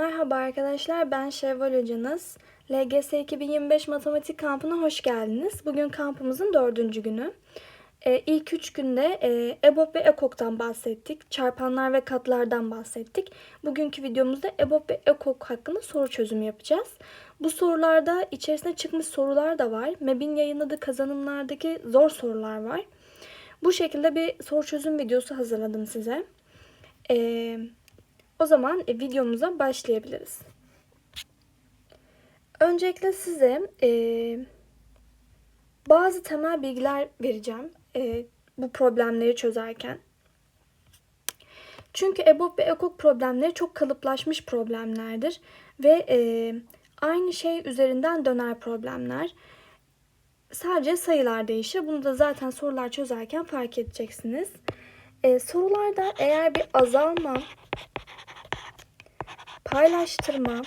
Merhaba arkadaşlar, ben Şevval Hocanız. LGS 2025 Matematik Kampı'na hoş geldiniz. Bugün kampımızın dördüncü günü. Ee, ilk üç günde e, EBOB ve EKOK'tan bahsettik. Çarpanlar ve katlardan bahsettik. Bugünkü videomuzda EBOB ve EKOK hakkında soru çözümü yapacağız. Bu sorularda içerisine çıkmış sorular da var. MEB'in yayınladığı kazanımlardaki zor sorular var. Bu şekilde bir soru çözüm videosu hazırladım size. Ee, o zaman e, videomuza başlayabiliriz. Öncelikle size e, bazı temel bilgiler vereceğim e, bu problemleri çözerken. Çünkü EBOB ve EKOK problemleri çok kalıplaşmış problemlerdir ve e, aynı şey üzerinden döner problemler. Sadece sayılar değişir. Bunu da zaten sorular çözerken fark edeceksiniz. E, sorularda eğer bir azalma paylaştırma,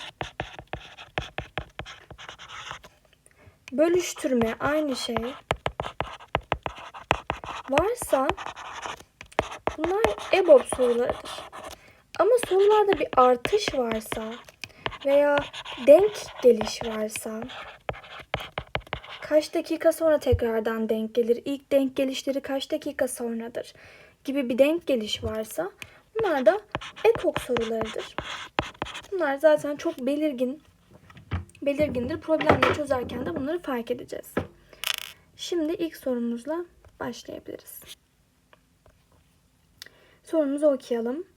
bölüştürme aynı şey varsa bunlar EBOB sorularıdır. Ama sorularda bir artış varsa veya denk geliş varsa kaç dakika sonra tekrardan denk gelir, ilk denk gelişleri kaç dakika sonradır gibi bir denk geliş varsa bunlar da ekok sorularıdır. Bunlar zaten çok belirgin belirgindir. Problemleri çözerken de bunları fark edeceğiz. Şimdi ilk sorumuzla başlayabiliriz. Sorumuzu okuyalım.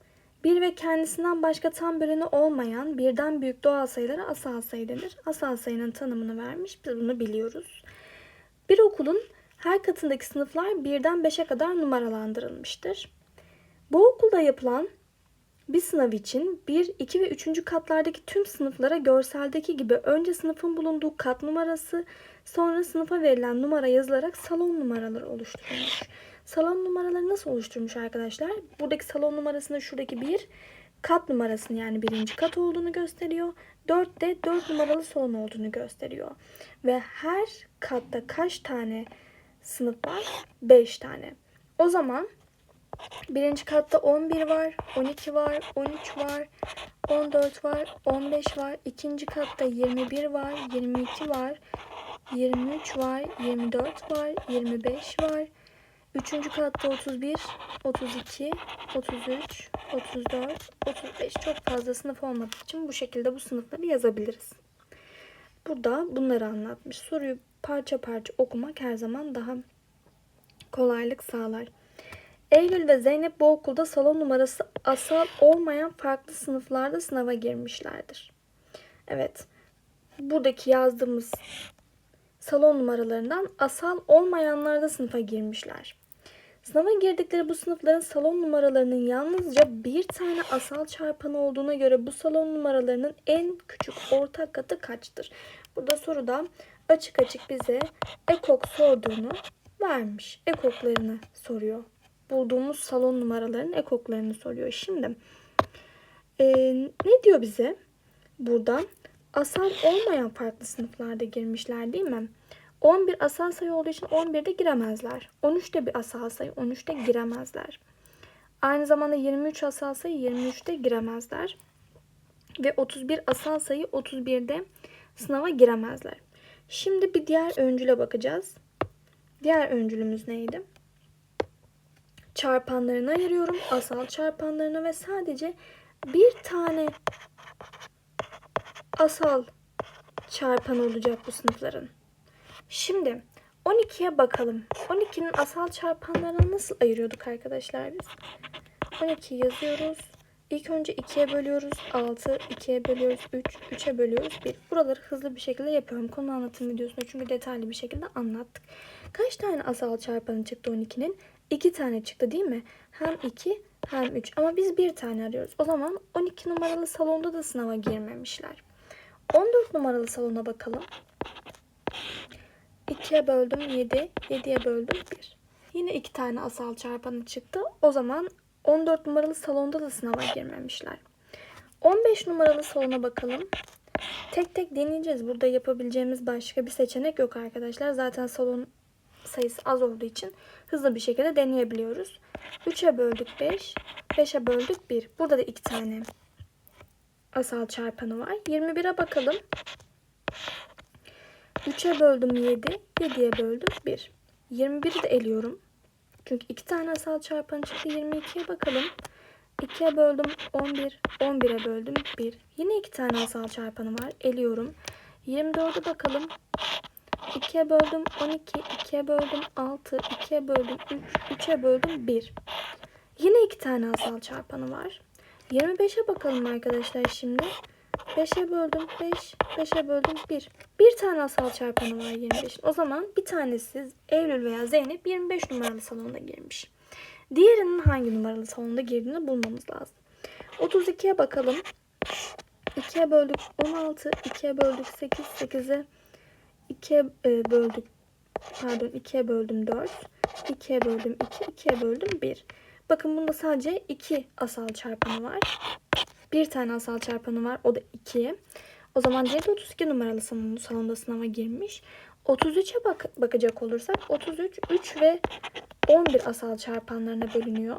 Bir ve kendisinden başka tam böleni olmayan birden büyük doğal sayılara asal sayı denir. Asal sayının tanımını vermiş. Biz bunu biliyoruz. Bir okulun her katındaki sınıflar birden beşe kadar numaralandırılmıştır. Bu okulda yapılan bir sınav için 1, 2 ve 3. katlardaki tüm sınıflara görseldeki gibi önce sınıfın bulunduğu kat numarası, sonra sınıfa verilen numara yazılarak salon numaraları oluşturulmuş. Salon numaraları nasıl oluşturmuş arkadaşlar? Buradaki salon numarasında şuradaki 1, kat numarasının yani birinci kat olduğunu gösteriyor. 4 de 4 numaralı salon olduğunu gösteriyor. Ve her katta kaç tane sınıf var? 5 tane. O zaman Birinci katta 11 var, 12 var, 13 var, 14 var, 15 var. İkinci katta 21 var, 22 var, 23 var, 24 var, 25 var. Üçüncü katta 31, 32, 33, 34, 35. Çok fazla sınıf olmadığı için bu şekilde bu sınıfları yazabiliriz. Burada bunları anlatmış. Soruyu parça parça okumak her zaman daha kolaylık sağlar. Eylül ve Zeynep bu okulda salon numarası asal olmayan farklı sınıflarda sınava girmişlerdir. Evet. Buradaki yazdığımız salon numaralarından asal olmayanlarda sınıfa girmişler. Sınava girdikleri bu sınıfların salon numaralarının yalnızca bir tane asal çarpanı olduğuna göre bu salon numaralarının en küçük ortak katı kaçtır? Burada soruda açık açık bize ekok sorduğunu vermiş. Ekoklarını soruyor bulduğumuz salon numaralarının ekoklarını soruyor. Şimdi e, ne diyor bize? Burada asal olmayan farklı sınıflarda girmişler değil mi? 11 asal sayı olduğu için 11'de giremezler. 13 de bir asal sayı. 13'te giremezler. Aynı zamanda 23 asal sayı 23'te giremezler. Ve 31 asal sayı 31'de sınava giremezler. Şimdi bir diğer öncüle bakacağız. Diğer öncülümüz neydi? Çarpanlarına ayırıyorum. Asal çarpanlarına ve sadece bir tane asal çarpan olacak bu sınıfların. Şimdi 12'ye bakalım. 12'nin asal çarpanlarına nasıl ayırıyorduk arkadaşlar biz? 12 yazıyoruz. İlk önce 2'ye bölüyoruz. 6, 2'ye bölüyoruz. 3, 3'e bölüyoruz. 1. Buraları hızlı bir şekilde yapıyorum. Konu anlatım videosunda çünkü detaylı bir şekilde anlattık. Kaç tane asal çarpanı çıktı 12'nin? 2 tane çıktı değil mi? Hem 2 hem 3 ama biz bir tane arıyoruz. O zaman 12 numaralı salonda da sınava girmemişler. 14 numaralı salona bakalım. 2'ye böldüm 7, 7'ye böldüm 1. Yine 2 tane asal çarpanı çıktı. O zaman 14 numaralı salonda da sınava girmemişler. 15 numaralı salona bakalım. Tek tek deneyeceğiz. Burada yapabileceğimiz başka bir seçenek yok arkadaşlar. Zaten salon sayısı az olduğu için hızlı bir şekilde deneyebiliyoruz. 3'e böldük 5, 5'e böldük 1. Burada da 2 tane asal çarpanı var. 21'e bakalım. 3'e böldüm 7. 7'ye böldüm 1. 21'i de eliyorum. Çünkü 2 tane asal çarpanı çıktı. 22'ye bakalım. 2'ye böldüm 11. 11'e böldüm 1. Yine 2 tane asal çarpanı var. Eliyorum. 24'e bakalım. 2'ye böldüm 12. 2'ye böldüm 6. 2'ye böldüm 3. 3'e böldüm 1. Yine 2 tane asal çarpanı var. 25'e bakalım arkadaşlar şimdi. 5'e böldüm 5. 5'e böldüm 1. Bir tane asal çarpanı var 25'in. O zaman bir tanesi Eylül veya Zeynep 25 numaralı salonda girmiş. Diğerinin hangi numaralı salonda girdiğini bulmamız lazım. 32'ye bakalım. 2'ye böldük 16. 2'ye böldük 8. 8'e 2'ye e, böldük pardon 2'ye böldüm 4. 2'ye böldüm 2. 2'ye böldüm 1. Bakın bunda sadece 2 asal çarpanı var. Bir tane asal çarpanı var. O da 2. O zaman diğer de 32 numaralı salon, salonda sınava girmiş. 33'e bak bakacak olursak 33 3 ve 11 asal çarpanlarına bölünüyor.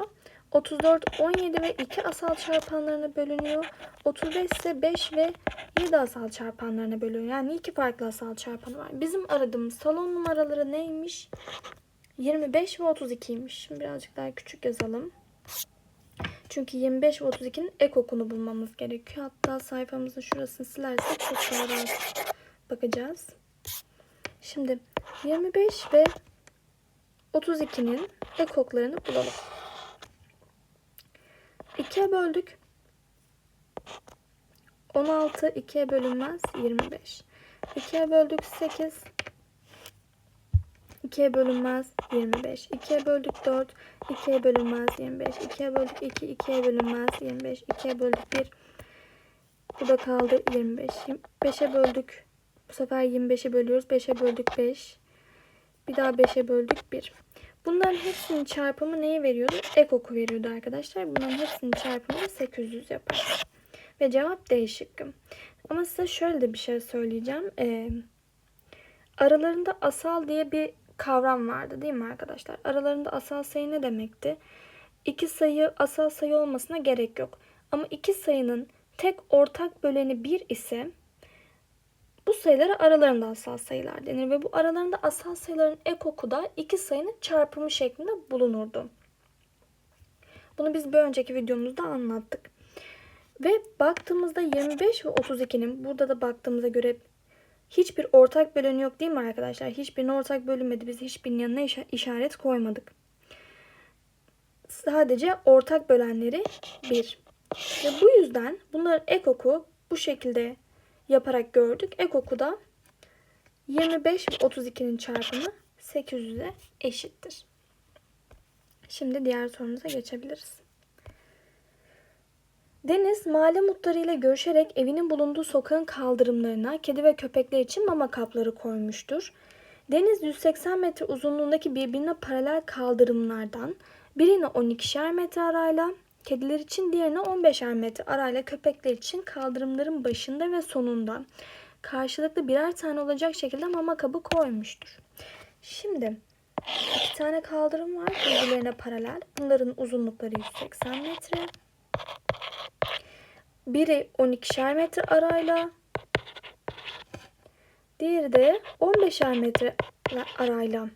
34 17 ve 2 asal çarpanlarına bölünüyor. 35 ise 5 ve 7 asal çarpanlarına bölünüyor. Yani iki farklı asal çarpanı var. Bizim aradığımız salon numaraları neymiş? 25 ve 32'ymiş. Şimdi birazcık daha küçük yazalım. Çünkü 25 ve 32'nin ek okunu bulmamız gerekiyor. Hatta sayfamızın şurasını silersek çok daha rahat bakacağız. Şimdi 25 ve 32'nin ek oklarını bulalım. 2'ye böldük. 16 2'ye bölünmez 25. 2'ye böldük 8 2'ye bölünmez 25. 2'ye böldük 4. 2'ye bölünmez 25. 2'ye böldük 2. 2'ye bölünmez 25. 2'ye böldük 1. Bu da kaldı 25. 5'e böldük. Bu sefer 25'e bölüyoruz. 5'e böldük 5. Bir daha 5'e böldük 1. Bunların hepsinin çarpımı neyi veriyordu? Ek oku veriyordu arkadaşlar. Bunların hepsinin çarpımı da 800 yapar. Ve cevap D. Ama size şöyle de bir şey söyleyeceğim. Ee, aralarında asal diye bir kavram vardı değil mi arkadaşlar? Aralarında asal sayı ne demekti? İki sayı asal sayı olmasına gerek yok. Ama iki sayının tek ortak böleni 1 ise bu sayılara aralarında asal sayılar denir ve bu aralarında asal sayıların ek oku da iki sayının çarpımı şeklinde bulunurdu. Bunu biz bir önceki videomuzda anlattık. Ve baktığımızda 25 ve 32'nin burada da baktığımıza göre hiçbir ortak böleni yok değil mi arkadaşlar? Hiçbirine ortak bölünmedi. Biz hiçbirinin yanına işaret koymadık. Sadece ortak bölenleri 1. Ve bu yüzden bunların ek oku bu şekilde yaparak gördük. Ek oku da 25 ve 32'nin çarpımı 800'e eşittir. Şimdi diğer sorumuza geçebiliriz. Deniz mahalle muhtarıyla görüşerek evinin bulunduğu sokağın kaldırımlarına kedi ve köpekler için mama kapları koymuştur. Deniz 180 metre uzunluğundaki birbirine paralel kaldırımlardan birine 12'şer metre arayla, kediler için diğerine 15'er metre arayla köpekler için kaldırımların başında ve sonunda karşılıklı birer tane olacak şekilde mama kabı koymuştur. Şimdi iki tane kaldırım var birbirlerine paralel. Bunların uzunlukları 180 metre. Biri 12'şer metre arayla, diğeri de 15'er metre arayla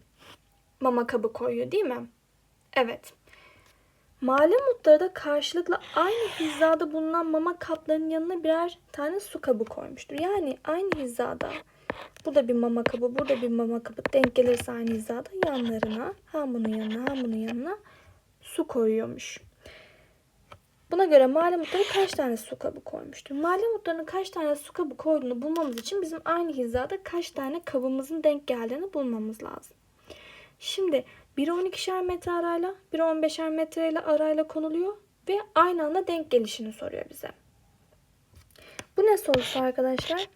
mama kabı koyuyor değil mi? Evet. Mahalle muhtarı da karşılıklı aynı hizada bulunan mama kaplarının yanına birer tane su kabı koymuştur. Yani aynı hizada bu da bir mama kabı, burada bir mama kabı denk gelirse aynı hizada yanlarına hem yanına hem yanına su koyuyormuş. Buna göre mahalle muhtarı kaç tane su kabı koymuştur? Mahalle muhtarının kaç tane su kabı koyduğunu bulmamız için bizim aynı hizada kaç tane kabımızın denk geldiğini bulmamız lazım. Şimdi biri 12'şer metre arayla, biri 15'er metreyle arayla konuluyor ve aynı anda denk gelişini soruyor bize. Bu ne sorusu arkadaşlar?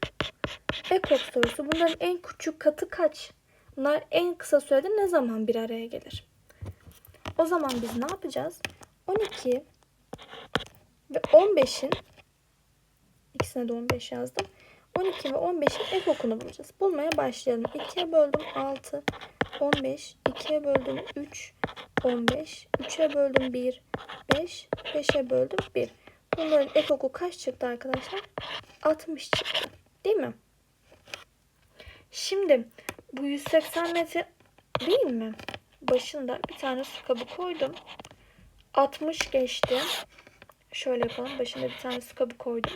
Ekok sorusu. Bunların en küçük katı kaç? Bunlar en kısa sürede ne zaman bir araya gelir? O zaman biz ne yapacağız? 12 ve 15'in ikisine de 15 yazdım. 12 ve 15'in ek okunu bulacağız. Bulmaya başlayalım. 2'ye böldüm 6, 15, 2'ye böldüm 3, 15, 3'e böldüm 1, 5, 5'e böldüm 1. Bunların ekoku kaç çıktı arkadaşlar? 60 çıktı. Değil mi? Şimdi bu 180 metre değil mi? Başında bir tane su kabı koydum. 60 geçti. Şöyle yapalım. Başında bir tane su kabı koydum.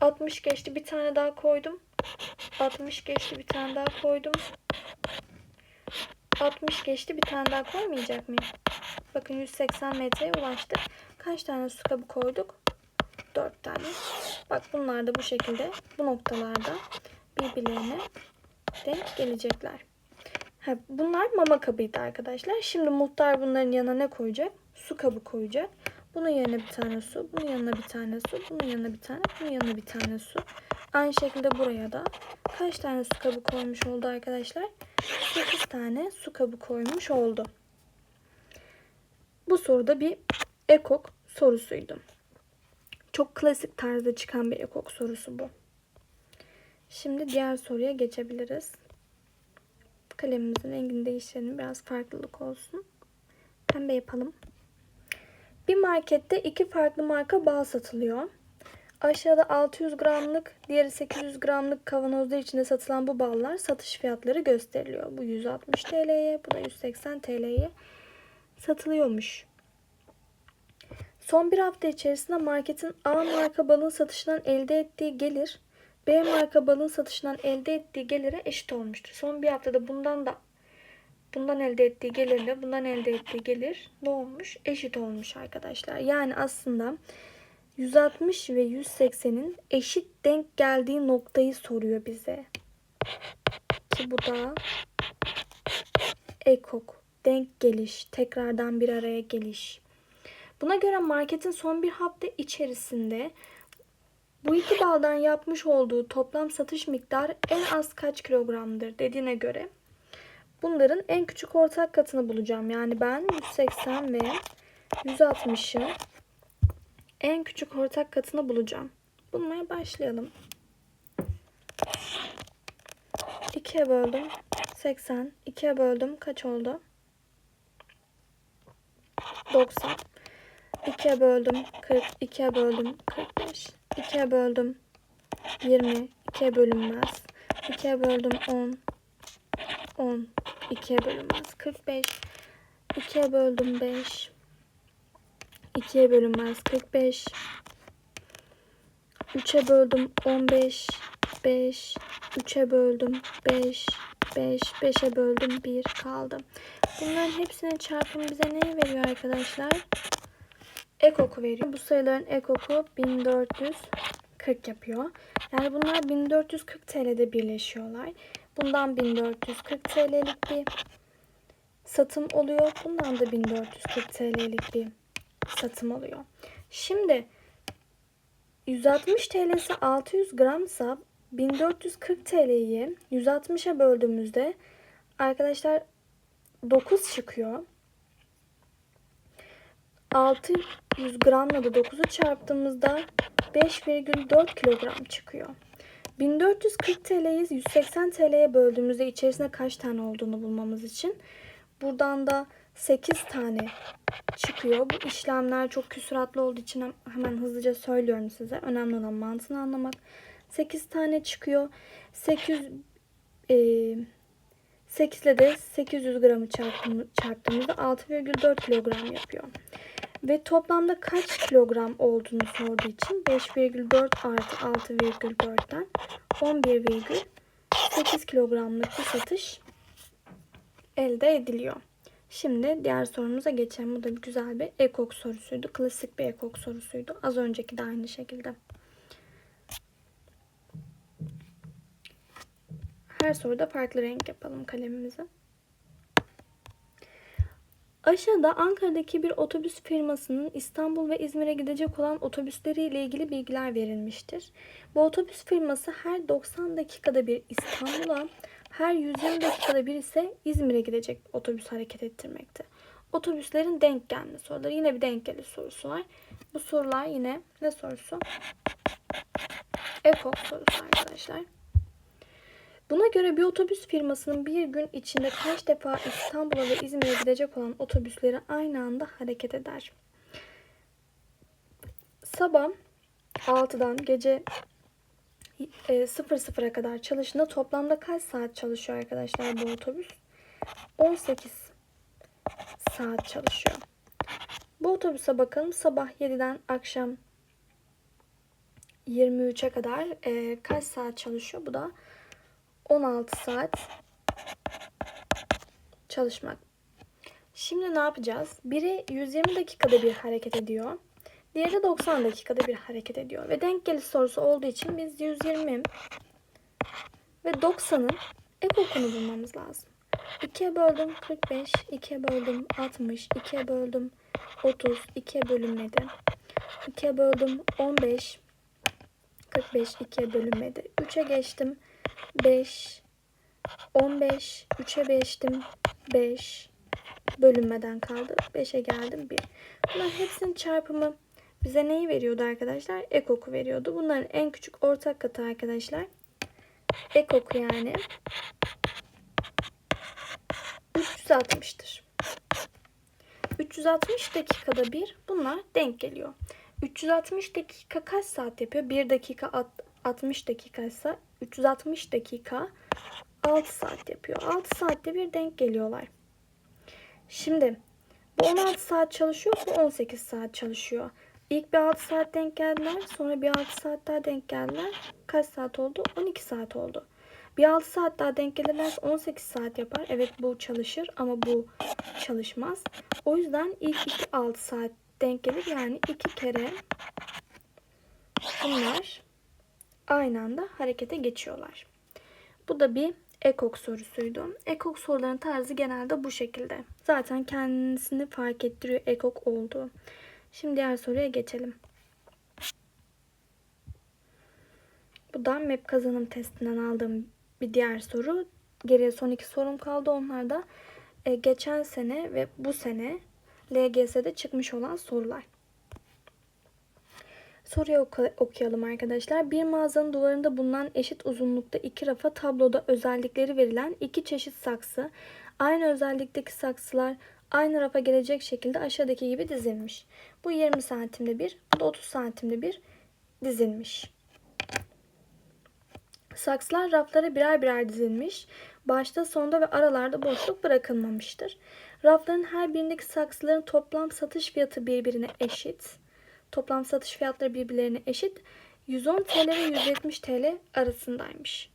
60 geçti. Bir tane daha koydum. 60 geçti. Bir tane daha koydum. 60 geçti. Bir tane daha koymayacak mıyım? Bakın 180 metreye ulaştık. Kaç tane su kabı koyduk? 4 tane. Bak bunlar da bu şekilde bu noktalarda birbirlerine denk gelecekler. Ha, bunlar mama kabıydı arkadaşlar. Şimdi muhtar bunların yanına ne koyacak? Su kabı koyacak. Bunun yerine bir tane su, bunun yanına bir tane su, bunun yanına bir tane, bunun yanına bir tane su. Aynı şekilde buraya da kaç tane su kabı koymuş oldu arkadaşlar? 8 tane su kabı koymuş oldu. Bu soruda bir ekok sorusuydu. Çok klasik tarzda çıkan bir ekok sorusu bu. Şimdi diğer soruya geçebiliriz. Kalemimizin rengini değiştirelim. Biraz farklılık olsun. Pembe yapalım. Bir markette iki farklı marka bal satılıyor. Aşağıda 600 gramlık, diğeri 800 gramlık kavanozlar içinde satılan bu ballar satış fiyatları gösteriliyor. Bu 160 TL'ye, bu da 180 TL'ye satılıyormuş. Son bir hafta içerisinde marketin A marka balın satışından elde ettiği gelir B marka balın satışından elde ettiği gelire eşit olmuştur. Son bir haftada bundan da bundan elde ettiği gelirle bundan elde ettiği gelir ne olmuş? Eşit olmuş arkadaşlar. Yani aslında 160 ve 180'in eşit denk geldiği noktayı soruyor bize. Ki bu da ekok, denk geliş, tekrardan bir araya geliş. Buna göre marketin son bir hafta içerisinde bu iki baldan yapmış olduğu toplam satış miktarı en az kaç kilogramdır dediğine göre bunların en küçük ortak katını bulacağım. Yani ben 180 ve 160'ı en küçük ortak katını bulacağım. Bulmaya başlayalım. 2'ye böldüm. 80. 2'ye böldüm. Kaç oldu? 90. 2'ye böldüm. 40. 2'ye böldüm. 45. 2'ye böldüm 20. 2'ye bölünmez. 2'ye böldüm 10. 10. 2'ye bölünmez. 45. 2'ye böldüm 5. 2'ye bölünmez. 45. 3'e böldüm 15. 5. 3'e böldüm 5. 5. 5'e böldüm 1 kaldı. Bunların hepsinin çarpımı bize neyi veriyor arkadaşlar? ekoku veriyor. Bu sayıların ekoku 1440 yapıyor. Yani bunlar 1440 TL'de birleşiyorlar. Bundan 1440 TL'lik bir satım oluyor. Bundan da 1440 TL'lik bir satım oluyor. Şimdi 160 TL'si 600 gramsa 1440 TL'yi 160'a böldüğümüzde arkadaşlar 9 çıkıyor. 600 gramla da 9'u çarptığımızda 5,4 kilogram çıkıyor. 1440 TL'yi 180 TL'ye böldüğümüzde içerisinde kaç tane olduğunu bulmamız için buradan da 8 tane çıkıyor. Bu işlemler çok küsuratlı olduğu için hemen hızlıca söylüyorum size. Önemli olan mantığını anlamak. 8 tane çıkıyor. 800 e, 8 ile de 800 gramı çarptığımızda 6,4 kilogram yapıyor. Ve toplamda kaç kilogram olduğunu sorduğu için 5,4 artı 6,4'ten 11,8 kilogramlık bir satış elde ediliyor. Şimdi diğer sorumuza geçelim. Bu da güzel bir ekok sorusuydu. Klasik bir ekok sorusuydu. Az önceki de aynı şekilde. Her soruda farklı renk yapalım kalemimizi. Aşağıda Ankara'daki bir otobüs firmasının İstanbul ve İzmir'e gidecek olan otobüsleriyle ilgili bilgiler verilmiştir. Bu otobüs firması her 90 dakikada bir İstanbul'a, her 120 dakikada bir ise İzmir'e gidecek otobüs hareket ettirmekte. Otobüslerin denk gelme soruları. Yine bir denk geliş sorusu var. Bu sorular yine ne sorusu? EKOK sorusu arkadaşlar. Buna göre bir otobüs firmasının bir gün içinde kaç defa İstanbul'a ve İzmir'e gidecek olan otobüsleri aynı anda hareket eder? Sabah 6'dan gece e, 00'a kadar çalıştığında toplamda kaç saat çalışıyor arkadaşlar bu otobüs? 18 saat çalışıyor. Bu otobüse bakalım sabah 7'den akşam 23'e kadar e, kaç saat çalışıyor? Bu da 16 saat çalışmak. Şimdi ne yapacağız? Biri 120 dakikada bir hareket ediyor. Diğeri de 90 dakikada bir hareket ediyor. Ve denk geliş sorusu olduğu için biz 120 ve 90'ın ek okunu bulmamız lazım. 2'ye böldüm 45, 2'ye böldüm 60, 2'ye böldüm 30, 2'ye bölünmedi. 2'ye böldüm 15, 45, 2'ye bölünmedi. 3'e geçtim 5, 15, 3'e geçtim 5, bölünmeden kaldı. 5'e geldim 1. Bunların hepsinin çarpımı bize neyi veriyordu arkadaşlar? Ekoku veriyordu. Bunların en küçük ortak katı arkadaşlar. Ekoku yani 360'tır. 360 dakikada bir bunlar denk geliyor. 360 dakika kaç saat yapıyor? 1 dakika 60 dakika ise 360 dakika 6 saat yapıyor. 6 saatte bir denk geliyorlar. Şimdi bu 16 saat çalışıyor, bu 18 saat çalışıyor. İlk bir 6 saat denk geldiler, sonra bir 6 saat daha denk geldiler. Kaç saat oldu? 12 saat oldu. Bir 6 saat daha denk gelirlerse 18 saat yapar. Evet bu çalışır ama bu çalışmaz. O yüzden ilk 2 6 saat denk gelir. Yani 2 kere bunlar aynı anda harekete geçiyorlar. Bu da bir ekok sorusuydu. Ekok soruların tarzı genelde bu şekilde. Zaten kendisini fark ettiriyor ekok olduğu. Şimdi diğer soruya geçelim. Bu da MEP kazanım testinden aldığım bir diğer soru. Geriye son iki sorum kaldı. Onlar da e, geçen sene ve bu sene LGS'de çıkmış olan sorular. Soruyu oku- okuyalım arkadaşlar. Bir mağazanın duvarında bulunan eşit uzunlukta iki rafa tabloda özellikleri verilen iki çeşit saksı, aynı özellikteki saksılar aynı rafa gelecek şekilde aşağıdaki gibi dizilmiş. Bu 20 santimde bir, bu da 30 santimde bir dizilmiş. Saksılar raflara birer birer dizilmiş. Başta, sonda ve aralarda boşluk bırakılmamıştır. Rafların her birindeki saksıların toplam satış fiyatı birbirine eşit. Toplam satış fiyatları birbirlerine eşit. 110 TL ve 170 TL arasındaymış.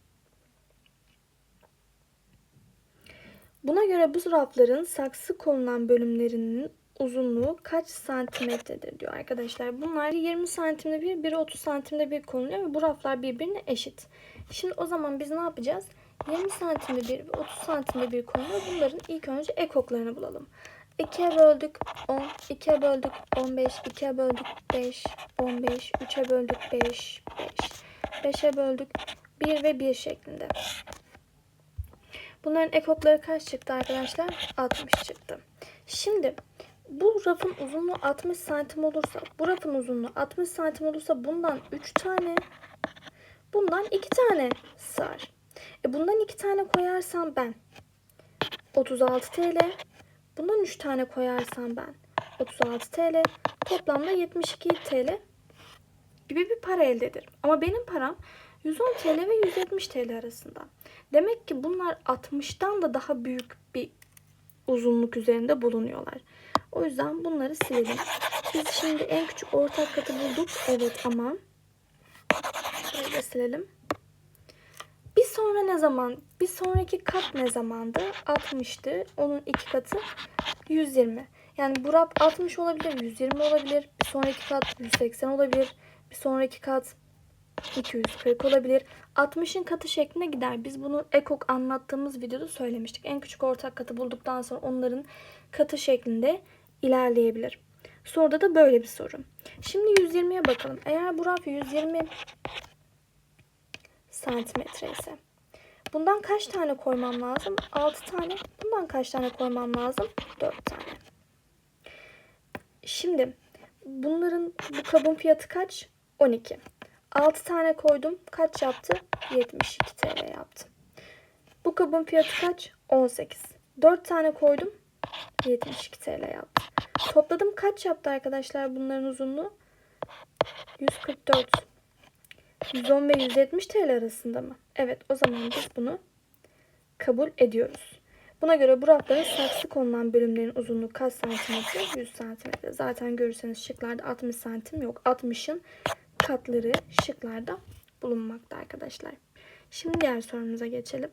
Buna göre bu rafların saksı konulan bölümlerinin uzunluğu kaç santimetredir diyor arkadaşlar. Bunlar 20 santimde bir, biri 30 santimde bir konuluyor ve bu raflar birbirine eşit. Şimdi o zaman biz ne yapacağız? 20 santimde bir ve 30 santimde bir konuluyor. Bunların ilk önce ekoklarını bulalım. 2'ye böldük 10, 2'ye böldük 15, 2'ye böldük 5, 15, 3'e böldük 5, 5, 5'e böldük 1 ve 1 şeklinde. Bunların ekokları kaç çıktı arkadaşlar? 60 çıktı. Şimdi bu rafın uzunluğu 60 santim olursa, bu rafın uzunluğu 60 santim olursa bundan 3 tane, bundan 2 tane sığar. E bundan 2 tane koyarsam ben 36 TL, bundan 3 tane koyarsam ben 36 TL, toplamda 72 TL gibi bir para elde ederim. Ama benim param 110 TL ve 170 TL arasında. Demek ki bunlar 60'tan da daha büyük bir uzunluk üzerinde bulunuyorlar. O yüzden bunları silelim. Biz şimdi en küçük ortak katı bulduk. Evet ama da silelim. Sonra ne zaman? Bir sonraki kat ne zamandı? 60'tı. Onun iki katı 120. Yani bu raf 60 olabilir, 120 olabilir. Bir sonraki kat 180 olabilir. Bir sonraki kat 240 olabilir. 60'ın katı şeklinde gider. Biz bunu ekok anlattığımız videoda söylemiştik. En küçük ortak katı bulduktan sonra onların katı şeklinde ilerleyebilir. Soruda da böyle bir soru. Şimdi 120'ye bakalım. Eğer bu raf 120 santimetre ise bundan kaç tane koymam lazım? 6 tane. Bundan kaç tane koymam lazım? 4 tane. Şimdi bunların bu kabın fiyatı kaç? 12. 6 tane koydum. Kaç yaptı? 72 TL yaptı. Bu kabın fiyatı kaç? 18. 4 tane koydum. 72 TL yaptı. Topladım kaç yaptı arkadaşlar bunların uzunluğu? 144. 110 ve 170 TL arasında mı? Evet o zaman biz bunu kabul ediyoruz. Buna göre bu rafların saksı konulan bölümlerin uzunluğu kaç santimetre? 100 santimetre. Zaten görürseniz şıklarda 60 santim yok. 60'ın katları şıklarda bulunmakta arkadaşlar. Şimdi diğer sorumuza geçelim.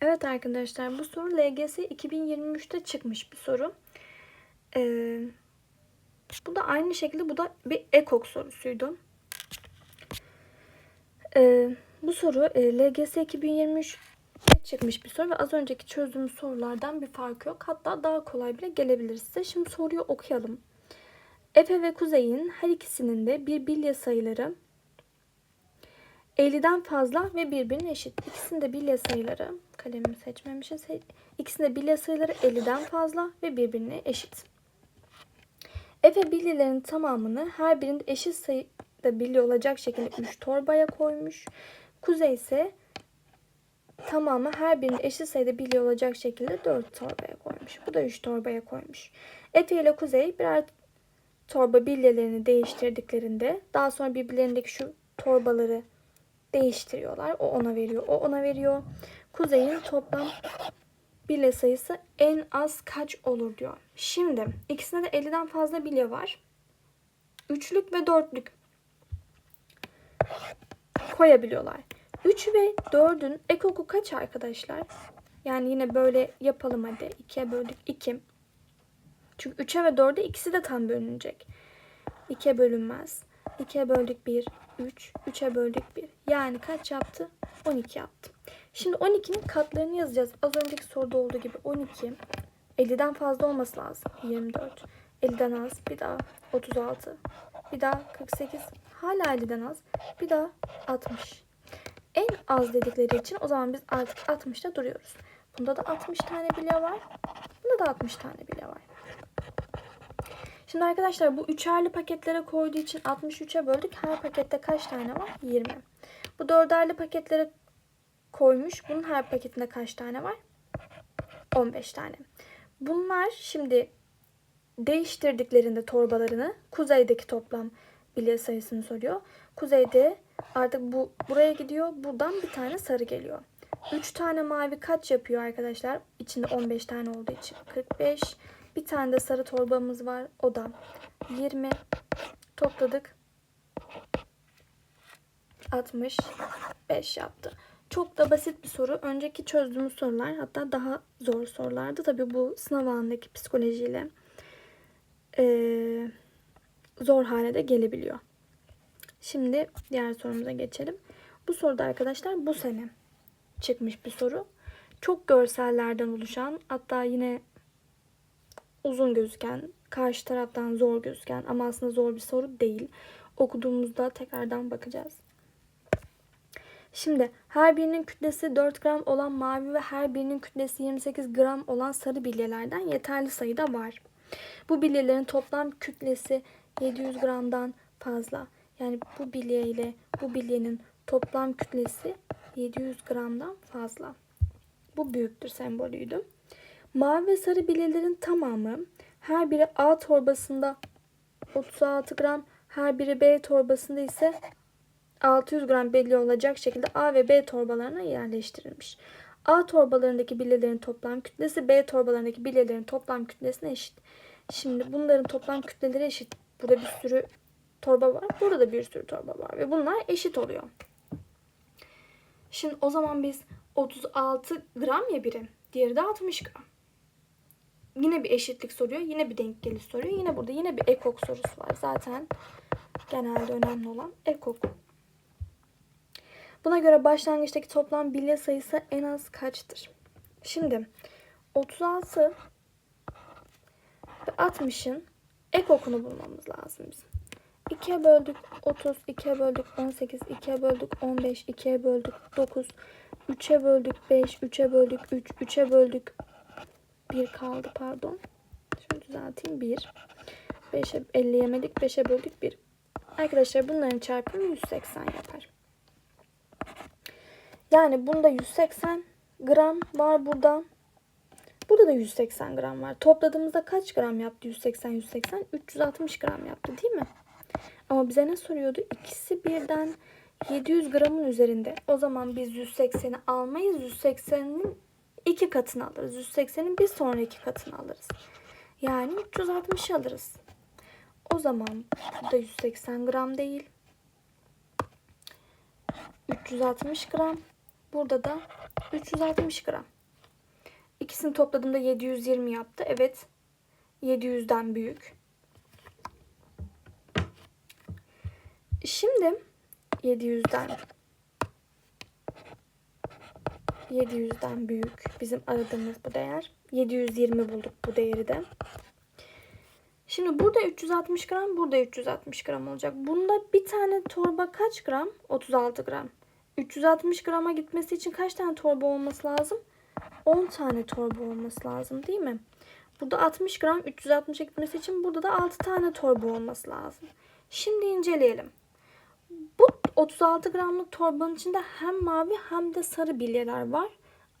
Evet arkadaşlar bu soru LGS 2023'te çıkmış bir soru. Ee, bu da aynı şekilde bu da bir ekok sorusuydu. Ee, bu soru e, LGS 2023 çıkmış bir soru ve az önceki çözdüğümüz sorulardan bir farkı yok. Hatta daha kolay bile gelebilir size. Şimdi soruyu okuyalım. Efe ve Kuzey'in her ikisinin de bir bilye sayıları 50'den fazla ve birbirine eşit. İkisinde bilye sayıları, kalemimi seçmemişiz. İkisinde bilye sayıları 50'den fazla ve birbirine eşit. Efe bilyelerin tamamını her birinde eşit sayıda bilye olacak şekilde 3 torbaya koymuş. Kuzey ise tamamı her birinde eşit sayıda bilye olacak şekilde 4 torbaya koymuş. Bu da 3 torbaya koymuş. Efe ile Kuzey birer torba bilyelerini değiştirdiklerinde daha sonra birbirlerindeki şu torbaları değiştiriyorlar. O ona veriyor, o ona veriyor. Kuzey'in toplam bilye sayısı en az kaç olur diyor. Şimdi ikisinde de 50'den fazla bilye var. Üçlük ve dörtlük koyabiliyorlar. 3 ve 4'ün ekoku kaç arkadaşlar? Yani yine böyle yapalım hadi. 2'ye böldük 2. Çünkü 3'e ve 4'e ikisi de tam bölünecek. 2'ye bölünmez. 2'ye böldük 1, 3, 3'e böldük 1. Yani kaç yaptı? 12 yaptı. Şimdi 12'nin katlarını yazacağız. Az önceki soruda olduğu gibi 12 50'den fazla olması lazım. 24. 50'den az. Bir daha 36. Bir daha 48. Hala 50'den az. Bir daha 60. En az dedikleri için o zaman biz artık 60'ta duruyoruz. Bunda da 60 tane bilye var. Bunda da 60 tane bilye var. Şimdi arkadaşlar bu üçerli paketlere koyduğu için 63'e böldük. Her pakette kaç tane var? 20. Bu dörderli paketlere koymuş. Bunun her paketinde kaç tane var? 15 tane. Bunlar şimdi değiştirdiklerinde torbalarını kuzeydeki toplam bilye sayısını soruyor. Kuzeyde artık bu buraya gidiyor. Buradan bir tane sarı geliyor. 3 tane mavi kaç yapıyor arkadaşlar? İçinde 15 tane olduğu için 45. Bir tane de sarı torbamız var. O da 20. Topladık. 65 yaptı. Çok da basit bir soru. Önceki çözdüğümüz sorular hatta daha zor sorulardı. Tabii bu sınav anındaki psikolojiyle ee, zor hale de gelebiliyor. Şimdi diğer sorumuza geçelim. Bu soruda arkadaşlar bu sene çıkmış bir soru. Çok görsellerden oluşan hatta yine uzun gözüken, karşı taraftan zor gözüken ama aslında zor bir soru değil. Okuduğumuzda tekrardan bakacağız. Şimdi her birinin kütlesi 4 gram olan mavi ve her birinin kütlesi 28 gram olan sarı bilyelerden yeterli sayıda var. Bu bilyelerin toplam kütlesi 700 gramdan fazla. Yani bu bilye ile bu bilyenin toplam kütlesi 700 gramdan fazla. Bu büyüktür sembolüydü. Mavi ve sarı bilyelerin tamamı her biri A torbasında 36 gram, her biri B torbasında ise 600 gram belli olacak şekilde A ve B torbalarına yerleştirilmiş. A torbalarındaki bilyelerin toplam kütlesi B torbalarındaki bilyelerin toplam kütlesine eşit. Şimdi bunların toplam kütleleri eşit. Burada bir sürü torba var. Burada da bir sürü torba var. Ve bunlar eşit oluyor. Şimdi o zaman biz 36 gram ya biri. Diğeri de 60 gram. Yine bir eşitlik soruyor. Yine bir denk geliş soruyor. Yine burada yine bir ekok sorusu var. Zaten genelde önemli olan ekok. Buna göre başlangıçtaki toplam bilye sayısı en az kaçtır? Şimdi 36 ve 60'ın ekokunu bulmamız lazım bizim. 2'ye böldük 30, 2'ye böldük 18, 2'ye böldük 15, 2'ye böldük 9, 3'e böldük 5, 3'e böldük 3, 3'e böldük 1 kaldı pardon. Şöyle düzelteyim 1. 5'e 50 yemedik 5'e böldük 1. Arkadaşlar bunların çarpımı 180 yapar. Yani bunda 180 gram var burada. Burada da 180 gram var. Topladığımızda kaç gram yaptı 180 180? 360 gram yaptı değil mi? Ama bize ne soruyordu? İkisi birden 700 gramın üzerinde. O zaman biz 180'i almayız. 180'in iki katını alırız. 180'in bir sonraki katını alırız. Yani 360 alırız. O zaman bu da 180 gram değil. 360 gram. Burada da 360 gram. İkisini topladığımda 720 yaptı. Evet. 700'den büyük. Şimdi 700'den 700'den büyük bizim aradığımız bu değer. 720 bulduk bu değeri de. Şimdi burada 360 gram, burada 360 gram olacak. Bunda bir tane torba kaç gram? 36 gram. 360 grama gitmesi için kaç tane torba olması lazım? 10 tane torba olması lazım değil mi? Burada 60 gram 360'a gitmesi için burada da 6 tane torba olması lazım. Şimdi inceleyelim. Bu 36 gramlık torbanın içinde hem mavi hem de sarı bilyeler var.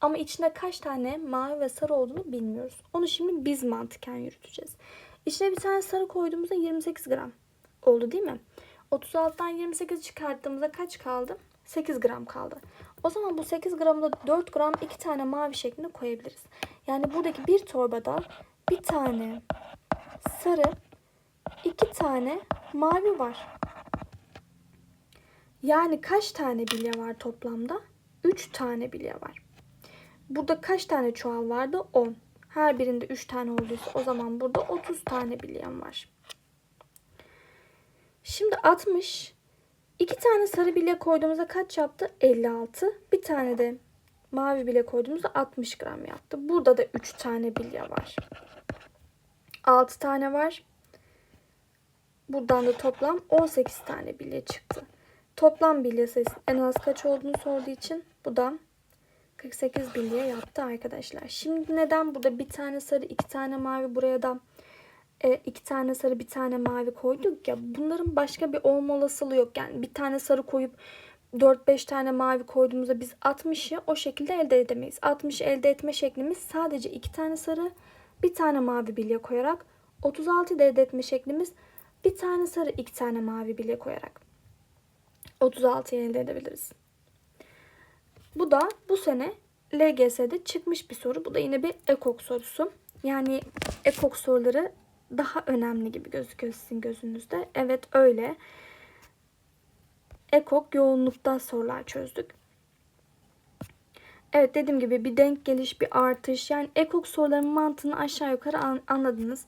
Ama içinde kaç tane mavi ve sarı olduğunu bilmiyoruz. Onu şimdi biz mantıken yürüteceğiz. İçine bir tane sarı koyduğumuzda 28 gram oldu değil mi? 36'dan 28 çıkarttığımızda kaç kaldı? 8 gram kaldı. O zaman bu 8 gramda 4 gram 2 tane mavi şeklinde koyabiliriz. Yani buradaki bir torbada bir tane sarı, 2 tane mavi var. Yani kaç tane bilye var toplamda? 3 tane bilye var. Burada kaç tane çuval vardı? 10. Her birinde 3 tane olduysa o zaman burada 30 tane bilyem var. Şimdi 60. 2 tane sarı bilye koyduğumuzda kaç yaptı? 56. Bir tane de mavi bilye koyduğumuzda 60 gram yaptı. Burada da 3 tane bilye var. 6 tane var. Buradan da toplam 18 tane bilye çıktı. Toplam bilye sayısı en az kaç olduğunu sorduğu için bu da 48 bilye yaptı arkadaşlar. Şimdi neden burada bir tane sarı, iki tane mavi buraya da e, iki tane sarı, bir tane mavi koyduk ya. Bunların başka bir olma olasılığı yok. Yani bir tane sarı koyup 4-5 tane mavi koyduğumuzda biz 60'ı o şekilde elde edemeyiz. 60'ı elde etme şeklimiz sadece iki tane sarı, bir tane mavi bilye koyarak 36'yı da elde etme şeklimiz bir tane sarı, iki tane mavi bilye koyarak 36'yı elde edebiliriz. Bu da bu sene LGS'de çıkmış bir soru. Bu da yine bir ekok sorusu. Yani ekok soruları daha önemli gibi gözüküyor sizin gözünüzde. Evet öyle. Ekok yoğunlukta sorular çözdük. Evet dediğim gibi bir denk geliş, bir artış. Yani ekok soruların mantığını aşağı yukarı anladınız.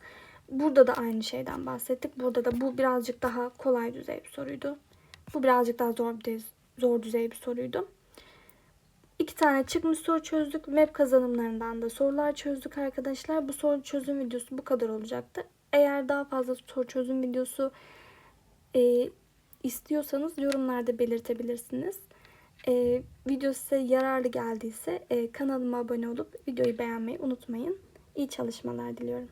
Burada da aynı şeyden bahsettik. Burada da bu birazcık daha kolay düzey bir soruydu. Bu birazcık daha zor bir zor düzey bir soruydu. İki tane çıkmış soru çözdük. Map kazanımlarından da sorular çözdük arkadaşlar. Bu soru çözüm videosu bu kadar olacaktı. Eğer daha fazla soru çözüm videosu e, istiyorsanız yorumlarda belirtebilirsiniz. E, video size yararlı geldiyse e, kanalıma abone olup videoyu beğenmeyi unutmayın. İyi çalışmalar diliyorum.